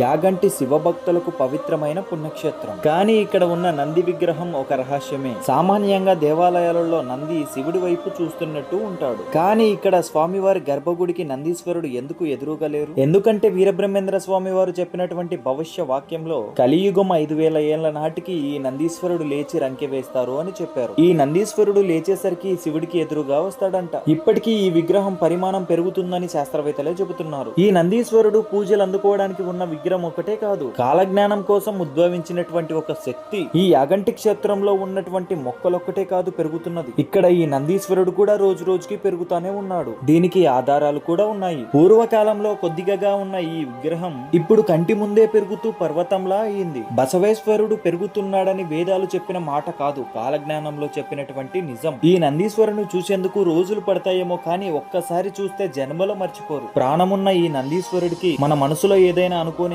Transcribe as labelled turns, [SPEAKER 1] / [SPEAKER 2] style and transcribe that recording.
[SPEAKER 1] యాగంటి శివభక్తులకు పవిత్రమైన పుణ్యక్షేత్రం. కానీ ఇక్కడ ఉన్న నంది విగ్రహం ఒక రహస్యమే. సామాన్యంగా దేవాలయాలలో నంది శివుడి వైపు చూస్తున్నట్టు ఉంటాడు. కానీ ఇక్కడ స్వామివారి గర్భగుడికి నందీశ్వరుడు ఎందుకు ఎదురుగా లేరు ఎందుకంటే వీరబ్రహ్మేంద్ర స్వామి వారు చెప్పినటువంటి భవిష్య వాక్యంలో కలియుగం ఐదు వేల ఏళ్ళ నాటికి ఈ నందీశ్వరుడు లేచి రంకె వేస్తారు అని చెప్పారు. ఈ నందీశ్వరుడు లేచేసరికి శివుడికి ఎదురుగా వస్తాడంట. ఇప్పటికీ ఈ విగ్రహం పరిమాణం పెరుగుతుందని శాస్త్రవేత్తలే చెబుతున్నారు. ఈ నందీశ్వరుడు పూజలు అందుకోవడానికి ఉన్న విగ్రహం ఒకటే కాదు కాలజ్ఞానం కోసం ఉద్భవించినటువంటి ఒక శక్తి ఈ అగంటి క్షేత్రంలో ఉన్నటువంటి మొక్కలొక్కటే కాదు పెరుగుతున్నది. ఇక్కడ ఈ నందీశ్వరుడు కూడా రోజు రోజుకి పెరుగుతానే ఉన్నాడు. దీనికి ఆధారాలు కూడా ఉన్నాయి. పూర్వకాలంలో కొద్దిగా ఉన్న ఈ విగ్రహం ఇప్పుడు కంటి ముందే పెరుగుతూ పర్వతంలా అయింది. బసవేశ్వరుడు పెరుగుతున్నాడని వేదాలు చెప్పిన మాట కాదు కాలజ్ఞానంలో చెప్పినటువంటి నిజం. ఈ నందీశ్వరుని చూసేందుకు రోజులు పడతాయేమో కానీ ఒక్కసారి చూస్తే జన్మలో మర్చిపోరు. ప్రాణమున్న ఈ నందీశ్వరుడికి మన మనసులో ఏదైనా అనుకోని